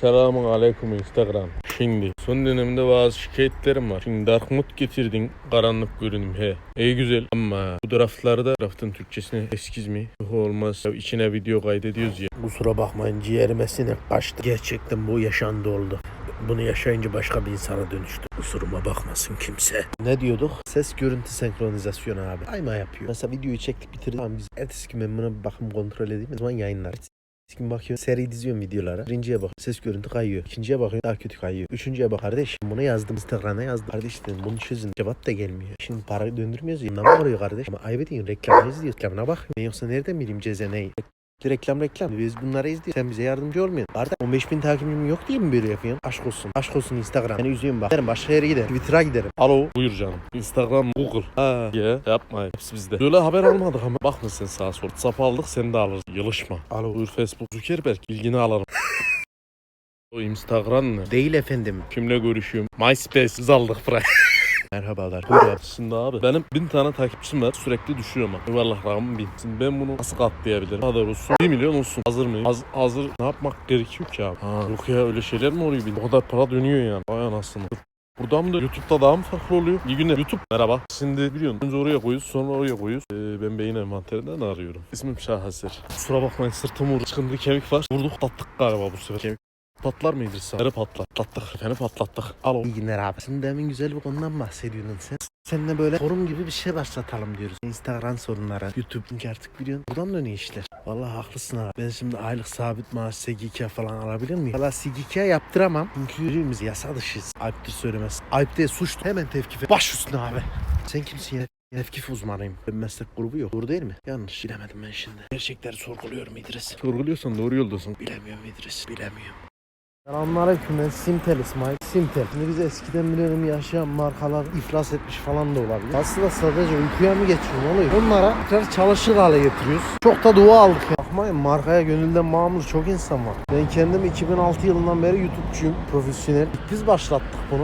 Selamun aleyküm Instagram. Şimdi son dönemde bazı şikayetlerim var. Şimdi Dark Mode getirdin karanlık görünüm he. İyi güzel ama bu draftlarda draftın Türkçesine eskiz mi? Yok olmaz. Ya içine video kaydediyoruz ya. Kusura bakmayın ciğerime sinek kaçtı. Gerçekten bu yaşandı oldu. Bunu yaşayınca başka bir insana dönüştü. Kusuruma bakmasın kimse. Ne diyorduk? Ses görüntü senkronizasyonu abi. Ayma yapıyor. Mesela videoyu çektik bitirdik. Tamam biz ertesi gün ben buna bir bakım kontrol edeyim. O zaman yayınlar. Ertesi gün bakıyorum seri diziyorum videolara. Birinciye bak ses görüntü kayıyor. İkinciye bakıyorum daha kötü kayıyor. Üçüncüye bak kardeş bunu yazdım Instagram'a yazdım. Kardeş dedim bunu çözün. Cevap da gelmiyor. Şimdi parayı döndürmüyoruz ya. Mı arıyor kardeş? Ama ayıp edin reklamı izliyoruz. Reklamına bak. Ben yoksa nereden bileyim ceze neyi? Reklam reklam. Biz bunları izliyoruz. Sen bize yardımcı olmuyorsun. Kardeş 15 bin takipçim yok diye mi böyle yapıyorsun? Aşk olsun. Aşk olsun Instagram. Seni üzüyorum bak. Giderim başka yere giderim. Twitter'a giderim. Alo buyur canım. Instagram Google. Ha ya yapma hepsi bizde. Böyle haber almadık ama bakma sen sağa sol. Sap aldık sen de alırsın. Yılışma. Alo buyur Facebook. Zuckerberg bilgini alırım. o Instagram ne? Değil efendim. Kimle görüşüyorum? MySpace'iz aldık buraya. Merhabalar. Buyur abi. Şimdi abi benim bin tane takipçim var sürekli düşüyor ama. Yuvarlak rakamım bin. Şimdi ben bunu nasıl katlayabilirim? Kadar olsun. 1 milyon olsun. Hazır mıyım? Haz- hazır ne yapmak gerekiyor ki abi? Ha, yok ya öyle şeyler mi oluyor? O kadar para dönüyor yani. Vay anasını. Buradan da YouTube'da daha mı farklı oluyor? İyi günler. YouTube merhaba. Şimdi biliyorsun önce oraya koyuyoruz sonra oraya koyuyoruz. Ee, ben beyin envanterinden arıyorum. İsmim Şahaser. Kusura bakmayın sırtım vurdu. Çıkın bir kemik var. Vurduk pattık galiba bu sefer. Kemik patlar mı İdris abi? Nereye patlar? Patlattık. Efendim patlattık. Alo. İyi günler abi. Şimdi demin güzel bir konudan bahsediyordun sen. Seninle böyle forum gibi bir şey başlatalım diyoruz. Instagram sorunları, YouTube çünkü artık biliyorsun. Buradan dönüyor işler. Vallahi haklısın abi. Ben şimdi aylık sabit maaş SGK falan alabilir miyim? Valla SGK yaptıramam. Çünkü birimiz yasa dışıyız. Ayıptır söylemesi. Ayıp değil suç. Hemen tevkif et. Baş üstüne abi. Sen kimsin ya? Tevkif uzmanıyım. Ben meslek grubu yok. Doğru değil mi? Yanlış. Bilemedim ben şimdi. Gerçekleri sorguluyorum İdris. Sorguluyorsan doğru yoldasın. Bilemiyorum İdris. Bilemiyorum. Selamünaleyküm ben Simtel İsmail. Simtel. Şimdi biz eskiden biliyorum yaşayan markalar iflas etmiş falan da olabilir. Aslında sadece uykuya mı geçiyor oluyor? Onlara tekrar çalışır hale getiriyoruz. Çok da dua aldık ya. Bakmayın markaya gönülden mamur çok insan var. Ben kendim 2006 yılından beri YouTube'cuyum. Profesyonel. Biz başlattık bunu.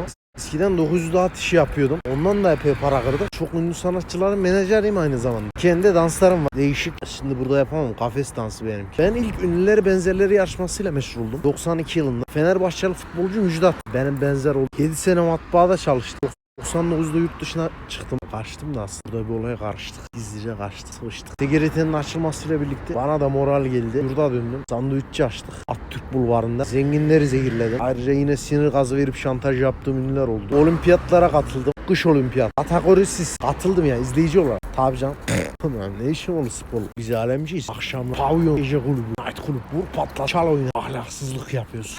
Eskiden 900 daha işi yapıyordum. Ondan da epey para kırdık. Çok ünlü sanatçıların menajeriyim aynı zamanda. Kendi danslarım var. Değişik. Şimdi burada yapamam. Kafes dansı benimki. Ben ilk ünlüleri benzerleri yarışmasıyla meşhur oldum. 92 yılında. Fenerbahçeli futbolcu Müjdat. Benim benzer oldu. 7 sene matbaada çalıştım. 99'da yurt dışına çıktım. Karıştım da aslında. Burada bir olaya karıştık. Gizlice karıştık. Sıvıştık. TGRT'nin açılmasıyla birlikte bana da moral geldi. Yurda döndüm. Sandviççi açtık. Atatürk bulvarında. Zenginleri zehirledim. Ayrıca yine sinir gazı verip şantaj yaptığım ünlüler oldu. Olimpiyatlara katıldım. Kış olimpiyat. Kategorisiz. Katıldım ya izleyici olarak. Tabii canım. Ne işim olur spor? Biz alemciyiz. Akşam pavyon, gece kulübü, night kulüp, vur patla, çal oyna. Ahlaksızlık yapıyorsun.